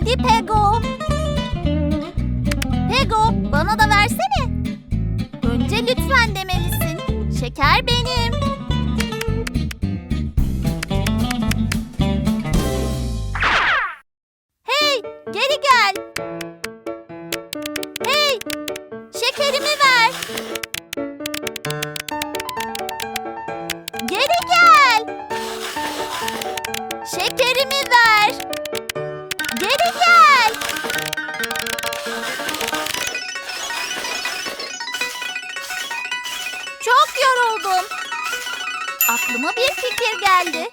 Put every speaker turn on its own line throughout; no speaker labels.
Hadi Pego. Pego, bana da versene. Önce lütfen demelisin. Şeker benim. Çok yoruldum. Aklıma bir fikir geldi.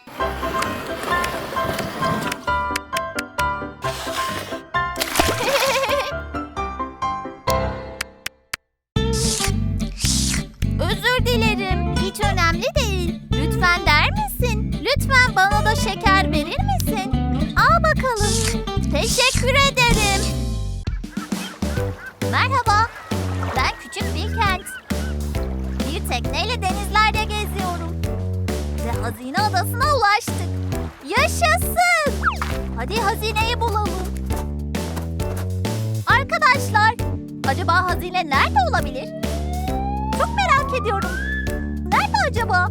Hadi hazineyi bulalım. Arkadaşlar, acaba hazine nerede olabilir? Çok merak ediyorum. Nerede acaba?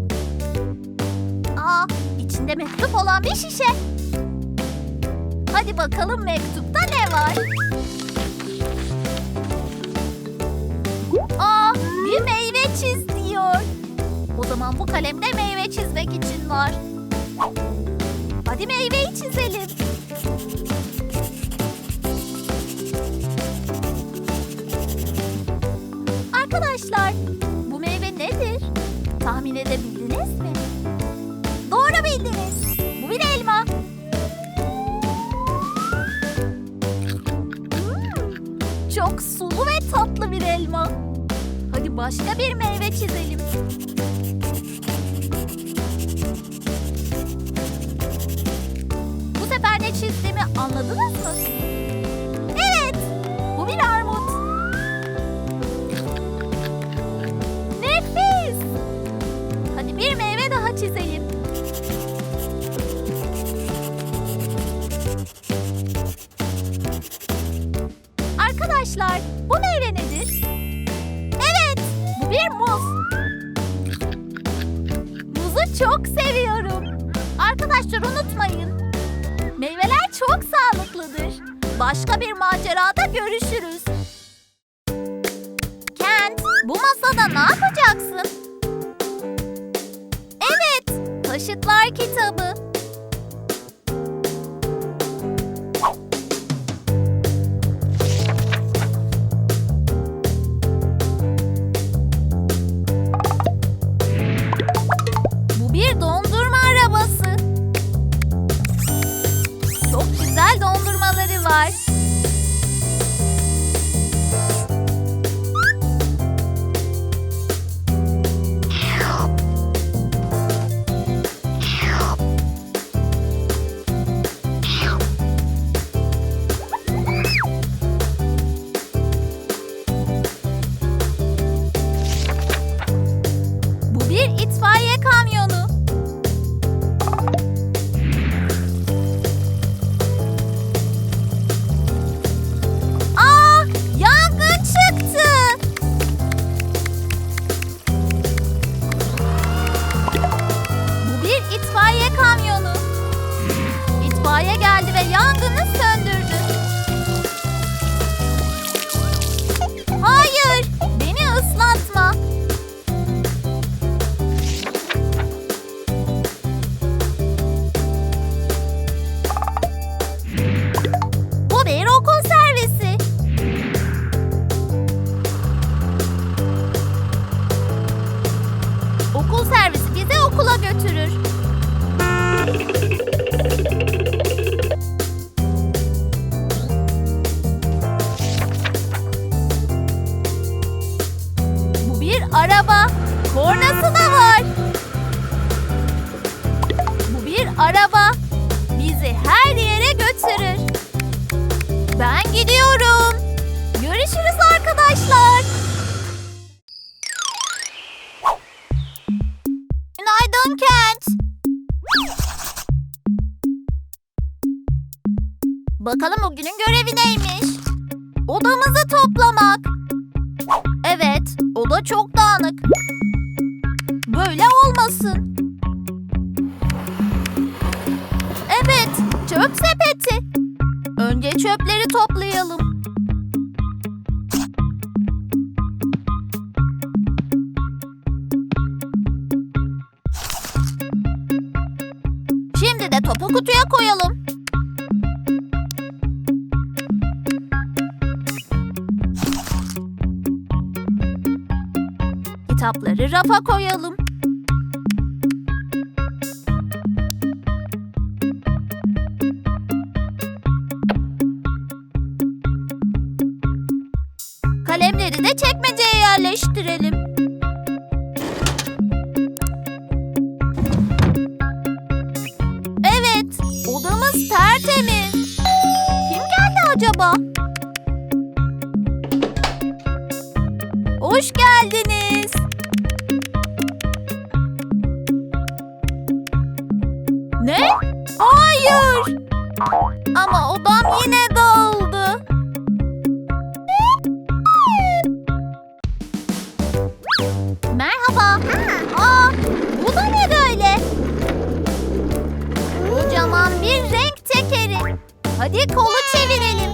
Aa, içinde mektup olan bir şişe. Hadi bakalım mektupta ne var? Aa, bir meyve çiz diyor. O zaman bu kalemde meyve çizmek için var. Hadi meyveyi çizelim. Arkadaşlar, bu meyve nedir? Tahmin edebildiniz mi? Doğru bildiniz. Bu bir elma. Hmm, çok sulu ve tatlı bir elma. Hadi başka bir meyve çizelim. Anladınız mı? Evet, bu bir armut. Nefis! Hadi bir meyve daha çizelim. Arkadaşlar, bu meyve nedir? Evet, bu bir muz. Muzu çok seviyorum. Arkadaşlar unutmayın. Meyveler çok sağlıklıdır. Başka bir macerada görüşürüz. Kent, bu masada ne yapacaksın? Evet, Taşıtlar kitabı. Götürür. Bakalım bugünün görevi neymiş? Odamızı toplamak. Evet, oda çok dağınık. Böyle olmasın. Evet, çöp sepeti. Önce çöpleri toplayalım. Şimdi de topu kutuya koyalım. Kitapları rafa koyalım. Kalemleri de çekmeceye yerleştirelim. Evet, odamız tertemiz. Kim geldi acaba? Hoş geldiniz. Yine dağıldı. Merhaba. Aa, bu da ne böyle? Kocaman bir renk tekeri. Hadi kolu çevirelim.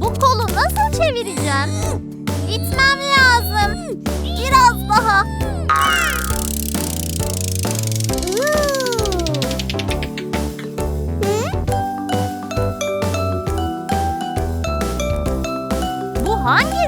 Bu kolu nasıl çevireceğim? İtmem lazım. Daha. Bu hangi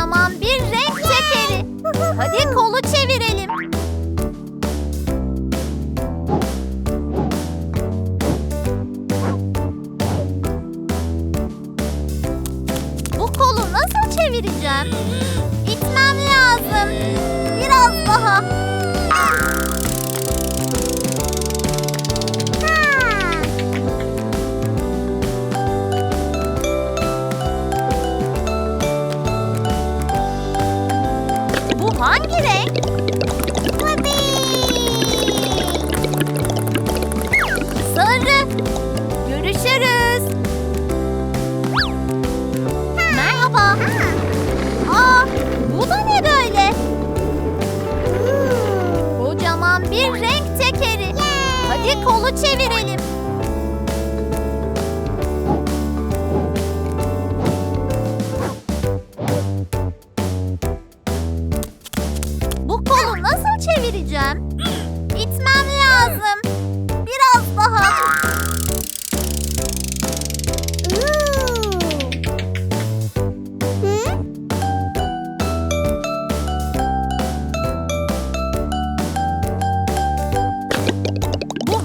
Kocaman bir renk tekeri. Hadi kolu çevirelim.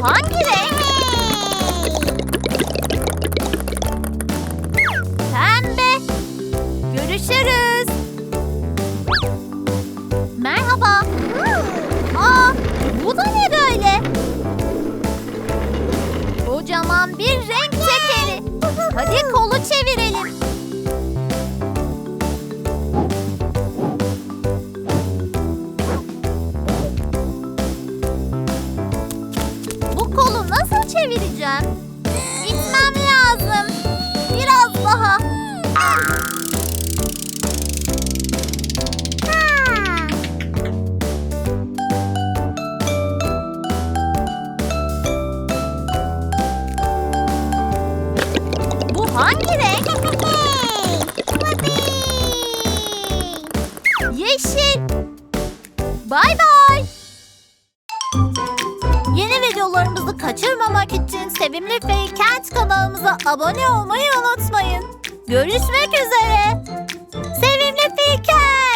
Bu Bay bay. Yeni videolarımızı kaçırmamak için Sevimli Fail Kent kanalımıza abone olmayı unutmayın. Görüşmek üzere. Sevimli Fail Kent.